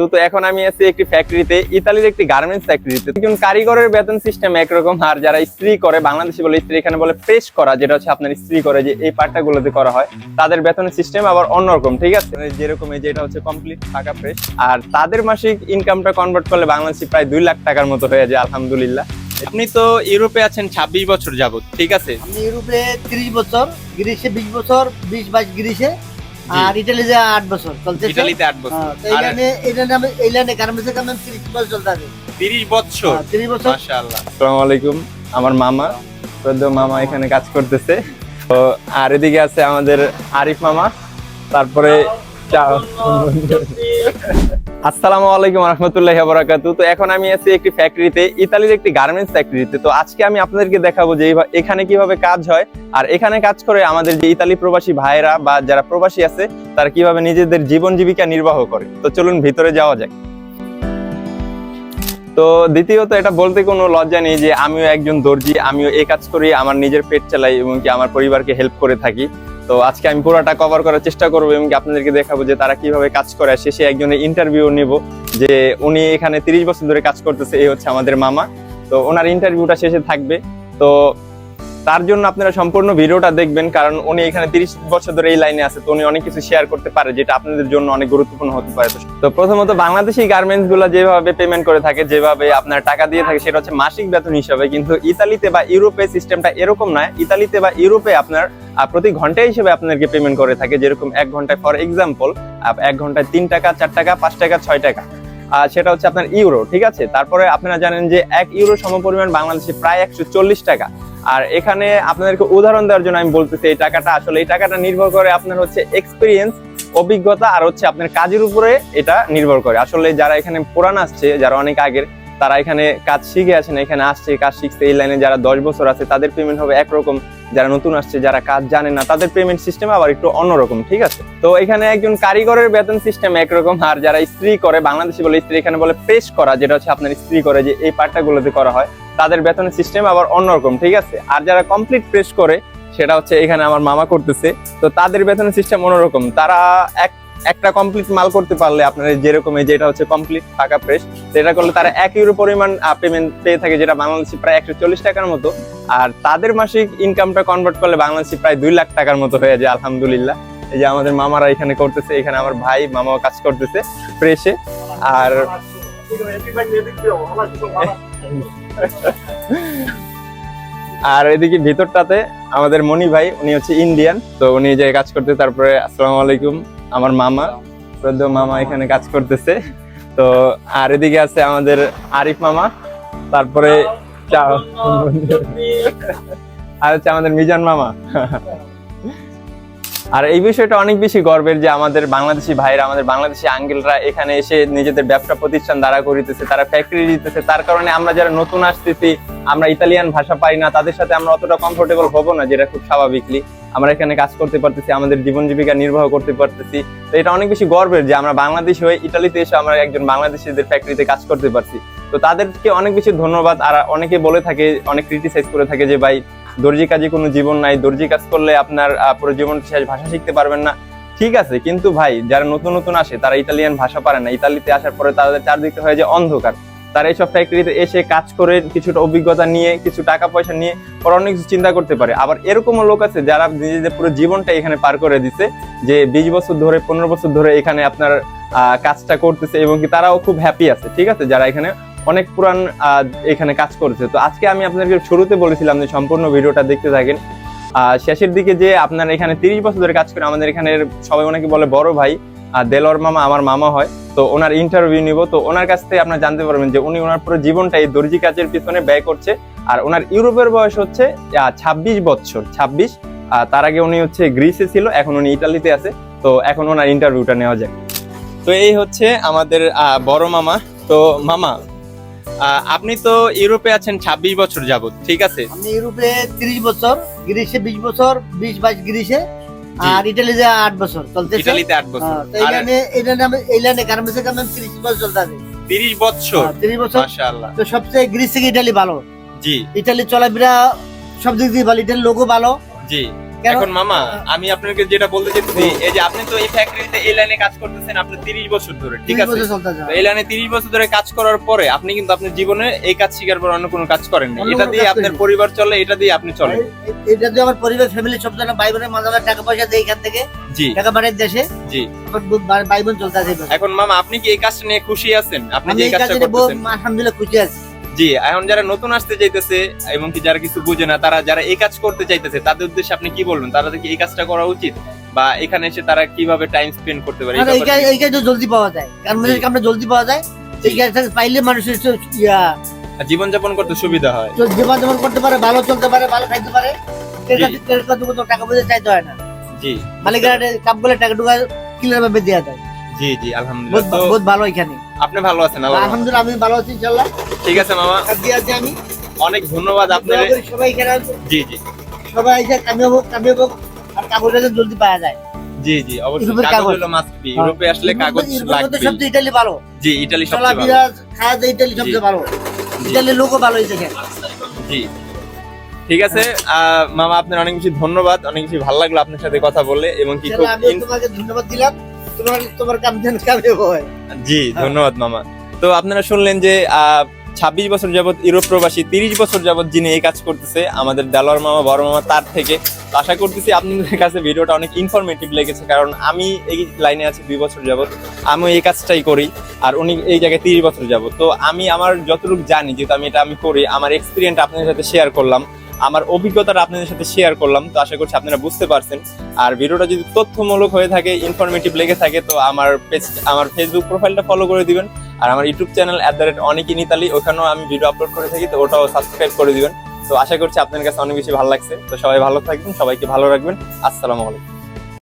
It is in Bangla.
তো এখন আমি আছি একটি ফ্যাক্টরিতে ইতালির একটি গার্মেন্টস ফ্যাক্টরিতে একজন কারিগরের বেতন সিস্টেম একরকম, আর যারা ইস্ত্রি করে, বাংলাদেশি বলে ইস্ত্রি এখানে বলে প্রেস করা, যেটা হচ্ছে আপনার ইস্ত্রি করে যে এই পার্টটাগুলোতে করা হয়, তাদের বেতনের সিস্টেম আবার অন্যরকম, ঠিক আছে? যেরকম এই যেটা হচ্ছে কমপ্লিট টাকা প্রেস আর তাদের মাসিক ইনকামটা কনভার্ট করলে বাংলাদেশি প্রায় দুই লাখ টাকার মতো হয়ে যায়, আলহামদুলিল্লাহ। আপনি তো ইউরোপে আছেন ছাব্বিশ বছর যাবত ঠিক আছে? আমি ইউরোপে তিরিশ বছর গ্রিসে বিশ বছর, বিশ বাইশ গ্রিসে আর আট বছর ইটালিতে আট বছর। হ্যাঁ, আর এই লাইনে কাম বছর চলতে আছে তিরিশ বছর হ্যাঁ, তিরিশ বছর। মাশাআল্লাহ। আসসালামু আলাইকুম আমার মামা। সদ্য মামা এখানে কাজ করতেছে। তো আর এদিকে আছে আমাদের আরিফ মামা। তারপরে চা- আসসালামু আলাইকুম রহমতুল্লাহি বারাকাতু তো এখন আমি আছি একটি ফ্যাক্টরিতে ইতালির একটি গার্মেন্টস ফ্যাক্টরিতে তো আজকে আমি আপনাদেরকে দেখাবো যে এখানে কীভাবে কাজ হয় আর এখানে কাজ করে আমাদের যে ইতালি প্রবাসী ভাইরা বা যারা প্রবাসী আছে, তারা কীভাবে নিজেদের জীবন জীবিকা নির্বাহ করে। তো চলুন ভিতরে যাওয়া যাক। তো দ্বিতীয়ত, এটা বলতে কোনো লজ্জা নেই যে আমিও একজন দর্জি, আমিও এই কাজ করি, আমার নিজের পেট চালাই এবং কি আমার পরিবারকে হেল্প করে থাকি। তো আজকে আমি পুরোটা কভার করার চেষ্টা করব এবং আপনাদেরকে দেখাবো যে তারা কীভাবে কাজ করে। শেষে একজনের ইন্টারভিউ নিব, যে উনি এখানে তিরিশ বছর ধরে কাজ করতেছে এই হচ্ছে আমাদের মামা। তো ওনার ইন্টারভিউটা শেষে থাকবে। তো তার জন্য আপনারা সম্পূর্ণ ভিডিওটা দেখবেন, কারণ উনি এখানে তিরিশ বছর ধরে এই লাইনে আছে, তো উনি অনেক কিছু শেয়ার করতে পারে, যেটা আপনাদের জন্য অনেক গুরুত্বপূর্ণ হতে পারে। তো প্রথমত বাংলাদেশি গার্মেন্টসগুলো যেভাবে পেমেন্ট করে থাকে, যেভাবে আপনার টাকা দিয়ে থাকে, সেটা হচ্ছে মাসিক বেতন হিসাবে, কিন্তু ইতালিতে বা ইউরোপে সিস্টেমটা এরকম নয়। ইতালিতে বা ইউরোপে আপনার প্রতি ঘণ্টা হিসেবে আপনাদেরকে পেমেন্ট করে থাকে, যেরকম এক ঘন্টায় ফর এক্সাম্পল এক ঘন্টায় তিন টাকা, চার টাকা, পাঁচ টাকা, ছয় টাকা। আর সেটা হচ্ছে আপনার ইউরো ঠিক আছে? তারপরে আপনারা জানেন যে এক ইউরো সমপরিমাণ বাংলাদেশে প্রায় একশো চল্লিশ টাকা। আর এখানে আপনাদেরকে উদাহরণ দেওয়ার জন্য আমি বলতেছি এই টাকাটা আসলে, এই টাকাটা নির্ভর করে আপনার হচ্ছে এক্সপিরিয়েন্স অভিজ্ঞতা আর হচ্ছে আপনার কাজের উপরে এটা নির্ভর করে। আসলে যারা এখানে পুরান আসছে, যারা অনেক আগের, তারা এখানে কাজ শিখে আছেন এখানে আসছে, কাজ শিখছে, এই লাইনে যারা দশ বছর আছে, তাদের পেমেন্ট হবে একরকম। যারা নতুন আসছে, যারা কাজ জানে না, তাদের পেমেন্ট সিস্টেম আবার একটু অন্যরকম, ঠিক আছে? তো এখানে একজন কারিগরের বেতন সিস্টেম একরকম, আর যারা স্ত্রী করে, বাংলাদেশি বলে স্ত্রী এখানে বলে প্রেস করা, যেটা হচ্ছে আপনার স্ত্রী করে যে এই পার্টটা গুলোতে করা হয়, তাদের বেতনের সিস্টেম আবার অন্যরকম, ঠিক আছে? আর যারা কমপ্লিট প্রেস করে, সেটা হচ্ছে এখানে আমার মামা করতেছে, তো তাদের বেতনের সিস্টেম অন্যরকম। তারা এক একটা কমপ্লিট মাল করতে পারলে আপনার যেরকম এই যেটা হচ্ছে কমপ্লিট টাকা প্রেস সেটা করলে তারা এক ইউরো পরিমাণ পেমেন্ট পেয়ে থাকে, যেটা বাংলাদেশি প্রায় একশো চল্লিশ টাকার মতো। আর তাদের মাসিক ইনকামটা কনভার্ট করলে বাংলাদেশি প্রায় দুই লাখ টাকার মতো হয়ে যায়, আলহামদুলিল্লাহ। এই যে আমাদের মামারা এখানে করতেছে, এখানে আমার ভাই, মামাও কাজ করতেছে প্রেসে আর আর এদিকে ভিতরটাতে আমাদের মনি ভাই, উনি হচ্ছে ইন্ডিয়ান তো উনি যে কাজ করতে তারপরে আসসালামু আলাইকুম। আমার মামা শ্রদ্ধ মামা এখানে কাজ করতেছে। তো আর এদিকে আছে আমাদের আরিফ মামা, তারপরে আর হচ্ছে আমাদের মিজান মামা। আর এই বিষয়টা অনেক বেশি গর্বের যে আমাদের বাংলাদেশি ভাইরা, আমাদের বাংলাদেশি আঙ্কেলরা এখানে এসে নিজেদের ব্যবসা প্রতিষ্ঠান দ্বারা করিতেছে, তারা ফ্যাক্টরি দিতেছে। তার কারণে আমরা যারা নতুন আসতেছি, আমরা ইতালিয়ান ভাষা পাই না, তাদের সাথে আমরা অতটা কমফোর্টেবল হব না, যেটা খুব স্বাভাবিকলি আমরা এখানে কাজ করতে পারতেছি, আমাদের জীবন জীবিকা নির্বাহ করতে পারতেছি। তো এটা অনেক বেশি গর্বের যে আমরা বাংলাদেশ হয়ে ইতালিতে এসে আমরা একজন বাংলাদেশিদের ফ্যাক্টরিতে কাজ করতে পারছি। তো তাদেরকে অনেক বেশি ধন্যবাদ। আর অনেকে বলে থাকে, অনেক ক্রিটিসাইজ করে থাকে যে, ভাই, দর্জি কাজে কোনো জীবন নাই। দর্জি কাজ করলে আপনার পুরো জীবন শেষ, ভাষা শিখতে পারবেন না। ঠিক আছে, কিন্তু ভাই, যারা নতুন নতুন আসে, তারা ইতালিয়ান ভাষা পারে না। ইতালিতে আসার পরে তাদের চারদিকে হয়ে যায় অন্ধকার। তারা এইসব ফ্যাক্টরিতে এসে কাজ করে কিছুটা অভিজ্ঞতা নিয়ে, কিছু টাকা পয়সা নিয়ে পরে অনেক কিছু চিন্তা করতে পারে। আবার এরকমও লোক আছে যারা নিজেদের পুরো জীবনটা এখানে পার করে দিছে, যে বিশ বছর ধরে, পনেরো বছর ধরে এখানে আপনার কাজটা করতেছে এবং কি তারাও খুব হ্যাপি আছে, ঠিক আছে? যারা এখানে অনেক পুরান এখানে কাজ করেছে। তো আজকে আমি আপনাদেরকে শুরুতে বলেছিলাম যে সম্পূর্ণ ভিডিওটা দেখতে থাকেন। শেষের দিকে যে আপনার এখানে তিরিশ বছর ধরে কাজ করে আমাদের এখানে সবাই অনেকে বলে বড় ভাই আর দেলোয়ার মামা আমার মামা হয়, তো ওনার ইন্টারভিউ নিব। তো ওনার কাছ থেকে আপনারা জানতে পারবেন যে উনি ওনার পুরো জীবনটা এই দর্জি কাজের পিছনে ব্যয় করছে। আর ওনার ইউরোপের বয়স হচ্ছে ছাব্বিশ বছর, ছাব্বিশ। তার আগে উনি হচ্ছে গ্রিসে ছিল, এখন উনি ইটালিতে আছে। তো এখন ওনার ইন্টারভিউটা নেওয়া যায় তো এই হচ্ছে আমাদের বড় মামা। তো মামা আপনি তো ইউরোপে আছেন ছাব্বিশ বছর যাবত ঠিক আছে? আমি ইউরোপে তিরিশ বছর, গ্রিসে বিশ বছর, বিশ বাইশ গ্রিসে। আর ইটালিতে আট বছর চলতেছে। ইটালিতে আট বছর। হ্যাঁ, এই লাইনে এই লাইনে এই কাম তিরিশ বছর চলতে ত্রিশ বছর? হ্যাঁ, তিরিশ বছর। মাশাআল্লাহ। তো সবচেয়ে গ্রিস থেকে ইটালি ভালো। জি। ইটালি চলাফেরা সব দিক দিয়ে ভালো ইটালি লোকও ভালো। জি। এখন মামা আমি আপনাকে যেটা বলতে চাইছি এই যে আপনি তো এই ফ্যাক্টরিতে এই লাইনে কাজ করতেছেন আপনি 30 বছর ধরে ঠিক আছে? এই লাইনে 30 বছর ধরে কাজ করার পরে আপনি কিন্তু আপনার জীবনে এই কাজ শিকার পর অন্য কোনো কাজ করেন না এটা দিয়ে আপনার পরিবার চলে এটা দিয়ে আপনি চলেন। এটা দিয়ে আমার পরিবার ফ্যামিলি সব জন্য ভাই বোনের মাঝে টাকা পয়সা দেয় এখান থেকে জি। টাকা পাঠায় দেশে জি। ভাই- বোন চলতে আছে এখন মামা আপনি কি এই কাজটা নিয়ে খুশি আছেন? আপনি যে কাজটা করতেছেন? আলহামদুলিল্লাহ খুশি আছি। জি এখন যারা নতুন আসতে চাইতেছে এবং কি যারা কিছু বুঝে না তারা যারা এই কাজ করতে চাইতেছে তাদের উদ্দেশ্যে আপনি কি বলবেন? তারা কি এই কাজটা করা উচিত? বা এখানে এসে তারা কীভাবে টাইম স্পেন্ড করতে পারে? এই কাজ জলদি পাওয়া যায়। কারণ মানুষের কামটা জলদি পাওয়া যায় এই কাজটা পাইলে মানুষের একটু ইয়া। জীবনযাপন করতে সুবিধা হয়। জীবন যেমন করতে পারে ভালো চলতে পারে ভালো খাইতে পারে টাকা পয়সা চাইতে হয় না। জি। মালিকের হাতে কাপ করলে টাকা টুকা ক্লিয়ার ভাবে দেওয়া যায় জি জি আলহামদুলিল্লাহ। বহুত ভালো এখানে। আপনি ভালো আছেন আলহামদুলিল্লাহ আমি ভালো আছি ইনশাল্লাহ ঠিক আছে মামা। আছি আমি। অনেক ধন্যবাদ আপনার সবাই এখানে জি জি। সবাই এসে কামিয়ে হোক কামিয়ে হোক আর কাগজটা যেন জলদি পাওয়া যায়। জি জি অবশ্যই। কাগজ। হলো মাস্ট বি ইউরোপে আসলে কাগজ লাগবে সবচেয়ে ইটালি ভালো। জি ইতালি সবচেয়ে ভালো। খাওয়া যায় ইটালি সবচেয়ে ভালো। ইটালির লোকও ভালো হয়েছে জি। ঠিক আছে মামা আপনার অনেক বেশি ধন্যবাদ। অনেক বেশি ভালো লাগল আপনার সাথে কথা বলে এবং কি খুব আমি তোমাকে ধন্যবাদ দিলাম। তোমার তোমার কাম যেন কামিয়ে হয়। জি ধন্যবাদ মামা। তো আপনারা শুনলেন যে ছাব্বিশ বছর যাবত ইউরোপ প্রবাসী তিরিশ বছর যাবত যিনি এই কাজ করতেছে আমাদের দেলোয়ার মামা বড় মামা তার থেকে। আশা করতেছি আপনাদের কাছে ভিডিওটা অনেক ইনফরমেটিভ লেগেছে কারণ আমি এই লাইনে আছি দুই বছর যাবত আমি এই কাজটাই করি আর উনি এই জায়গায় তিরিশ বছর যাবত তো আমি আমার যতটুকু জানি যেহেতু আমি এটা আমি করি আমার এক্সপিরিয়েন্স আপনাদের সাথে শেয়ার করলাম। আমার অভিজ্ঞতাটা আপনাদের সাথে শেয়ার করলাম, তো আশা করছি আপনারা বুঝতে পারছেন। আর ভিডিওটা যদি তথ্যমূলক হয়ে থাকে ইনফরমেটিভ লেগে থাকে, তো আমার পেজ আমার ফেসবুক প্রোফাইলটা ফলো করে দিবেন। আর আমার YouTube channel at the rate অনেক নিতালি ওখানেও আমি ভিডিও আপলোড করে থাকি, তো ওটাও সাবস্ক্রাইব করে দিবেন। তো আশা করছি আপনার কাছে অনেক বেশি ভালো লাগছে। তো সবাই ভালো থাকবেন, সবাইকে ভালো রাখবেন। আসসালামু আলাইকুম।